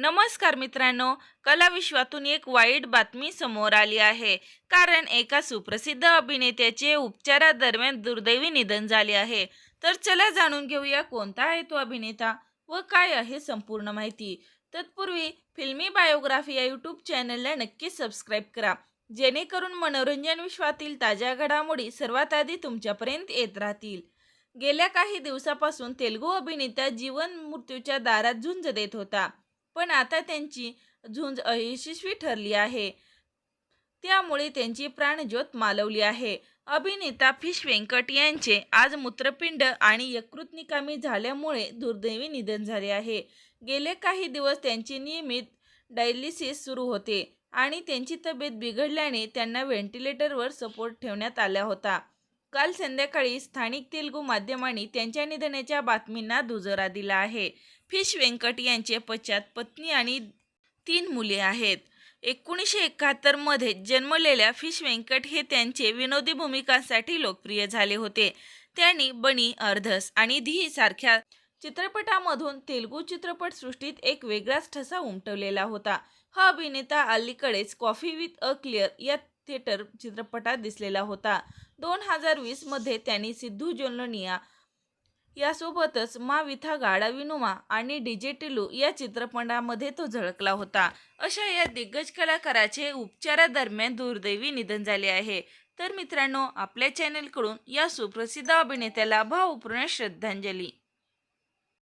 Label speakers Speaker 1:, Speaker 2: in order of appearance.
Speaker 1: नमस्कार मित्रांनो कला विश्वातून एक वाईट बातमी समोर आली आहे. कारण एका सुप्रसिद्ध अभिनेत्याचे उपचारादरम्यान दुर्दैवी निधन झाले आहे. तर चला जाणून घेऊया कोणता आहे तो अभिनेता व काय आहे संपूर्ण माहिती. तत्पूर्वी फिल्मी बायोग्राफी या यूट्यूब चॅनलला नक्की सबस्क्राईब करा. जेणेकरून मनोरंजन विश्वातील ताज्या घडामोडी सर्वात आधी तुमच्यापर्यंत येत राहतील. गेल्या काही दिवसापासून तेलुगू अभिनेता जीवन मृत्यूच्या दारात झुंज देत होता. पण आता त्यांची झुंज अयशस्वी ठरली आहे. त्यामुळे त्यांची प्राणज्योत मालवली आहे. अभिनेता फिश व्यंकट यांचे आज मूत्रपिंड आणि यकृत निकामी झाल्यामुळे दुर्दैवी निधन झाले आहे. गेले काही दिवस त्यांची नियमित डायलिसिस सुरू होते आणि त्यांची तब्येत बिघडल्याने त्यांना व्हेंटिलेटरवर सपोर्ट ठेवण्यात आला होता. काल संध्याकाळी स्थानिक तेलुगू माध्यमांनी त्यांच्या निधनाच्या बातमींना दुजोरा दिला आहे. फिश व्यंकट यांचे पश्चात पत्नी आणि तीन मुले आहेत. एकोणीसशे एकाहत्तरमध्ये जन्मलेल्या फिश व्यंकट हे त्यांचे विनोदी भूमिकांसाठी लोकप्रिय झाले होते. त्यांनी बनी अर्धस आणि धी सारख्या चित्रपटामधून तेलुगू चित्रपटसृष्टीत एक वेगळाच ठसा उमटवलेला होता. हा अभिनेता अलीकडेच कॉफी विथ अ क्लिअर या थिएटर चित्रपटात दिसलेला होता. दोन हजार वीसमध्ये त्यांनी सिद्धू जोलोनिया यासोबतच मा विथा गाडा विनुमा आणि डिजिटलू या चित्रपटामध्ये तो झळकला होता. अशा या दिग्गज कलाकाराचे उपचारादरम्यान दुर्दैवी निधन झाले आहे. तर मित्रांनो आपल्या चॅनलकडून या सुप्रसिद्ध अभिनेत्याला भावपूर्ण श्रद्धांजली.